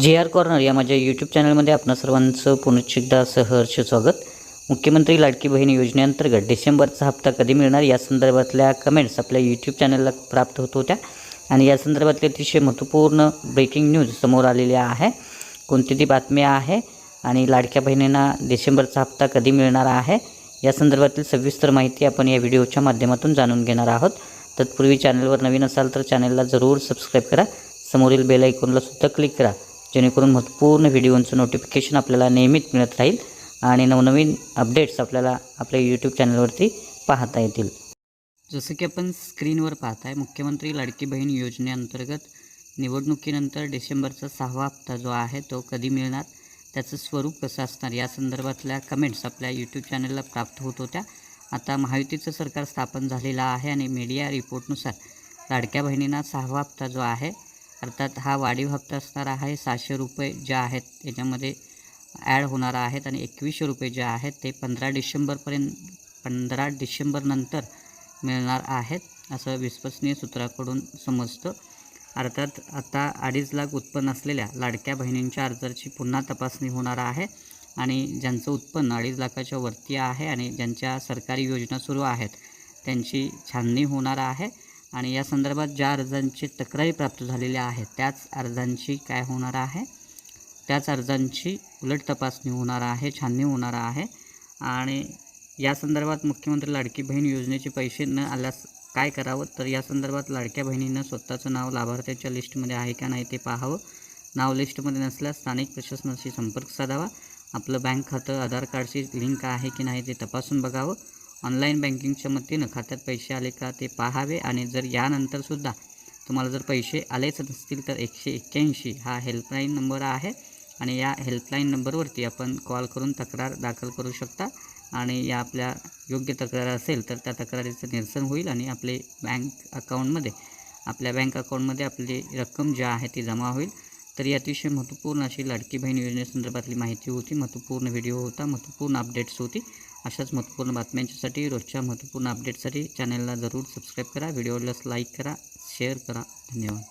जे R corner या माझ्या यूट्यूब चॅनलमध्ये आपणा सर्वांचं पुनश्च एकदा सहर्ष स्वागत. मुख्यमंत्री लाडकी बहीण योजनेअंतर्गत डिसेंबरचा हप्ता कधी मिळणार? या संदर्भातल्या कमेंट्स आपल्या यूट्यूब चॅनलला प्राप्त होत होत्या. आणि या संदर्भातली अतिशय महत्त्वपूर्ण ब्रेकिंग न्यूज समोर आलेली आहे. कोणती ती बातमी आहे? आणि लाडक्या बहिणींना डिसेंबरचा हप्ता कधी मिळणार आहे? या संदर्भातील सविस्तर माहिती आपण या व्हिडिओच्या माध्यमातून जाणून घेणार आहोत. तत्पूर्वी चॅनलवर नवीन असाल तर चॅनलला जरूर सबस्क्राईब करा. समोरील बेल आयकॉनला सुद्धा क्लिक करा. जेणेकरून महत्त्वपूर्ण व्हिडिओंचं नोटिफिकेशन आपल्याला नेहमीच मिळत राहील आणि नवनवीन अपडेट्स आपल्याला आपल्या यूट्यूब चॅनलवरती पाहता येतील. जसं की आपण स्क्रीनवर पाहताय मुख्यमंत्री लाडकी बहीण योजनेअंतर्गत निवडणुकीनंतर डिसेंबरचा सहावा हप्ता जो आहे तो कधी मिळणार? त्याचं स्वरूप कसं असणार? या संदर्भातल्या कमेंट्स आपल्या यूट्यूब चॅनलला प्राप्त होत होत्या. आता महायुतीचं सरकार स्थापन झालेलं आहे आणि मीडिया रिपोर्टनुसार लाडक्या बहिणींना सहावा हप्ता जो आहे अर्थात हा वाढीव हप्ता असणार आहे सहाशे रुपये जे आहेत त्याच्यामध्ये ॲड होणार आहेत आणि एकवीसशे रुपये जे आहेत ते पंधरा डिसेंबरपर्यंत पंधरा डिसेंबरनंतर मिळणार आहेत असं विश्वसनीय सूत्राकडून समजतं. अर्थात आता अडीच लाख उत्पन्न असलेल्या लाडक्या बहिणींच्या अर्जाची पुन्हा तपासणी होणार आहे आणि ज्यांचं उत्पन्न अडीच लाखाच्या वरती आहे आणि ज्यांच्या सरकारी योजना सुरू आहेत त्यांची छाननी होणार आहे. आणि या संदर्भात ज्या अर्जांची तक्रारी प्राप्त झालेल्या आहेत त्याच अर्जांची काय होणार आहे? त्याच अर्जांची उलट तपासणी होणार आहे छाननी होणार आहे. आणि या संदर्भात मुख्यमंत्री लाडकी बहीण योजनेचे पैसे न आल्यास काय करावं? तर या संदर्भात लाडक्या बहिणींना स्वतःचं नाव लाभार्थ्यांच्या लिस्टमध्ये आहे का नाही ते पाहावं. नाव लिस्टमध्ये नसल्यास स्थानिक प्रशासनाशी संपर्क साधावा. आपलं बँक खातं आधार कार्डशी लिंक आहे की नाही ते तपासून बघावं. ऑनलाईन बँकिंगच्या मदतीनं खात्यात पैसे आले का ते पाहावे आणि जर यानंतरसुद्धा तुम्हाला जर पैसे आलेच नसतील तर एकशे एक्क्याऐंशी हा हेल्पलाईन नंबर आहे आणि या हेल्पलाईन नंबरवरती आपण कॉल करून तक्रार दाखल करू शकता आणि या आपल्या योग्य तक्रार असेल तर त्या तक्रारीचं निरसन होईल आणि आपले बँक अकाउंटमध्ये आपल्या बँक अकाउंटमध्ये आपली रक्कम जी आहे ती जमा होईल. तर ही अतिशय महत्त्वपूर्ण अशी लाडकी बहीण योजनेसंदर्भातली माहिती होती. महत्त्वपूर्ण व्हिडिओ होता महत्त्वपूर्ण अपडेट्स होती. अशाच महत्त्वपूर्ण बातम्यांच्यासाठी रोजच्या महत्त्वपूर्ण अपडेटसाठी चॅनलला जरूर सबस्क्राईब करा. व्हिडिओला लाईक करा शेअर करा. धन्यवाद.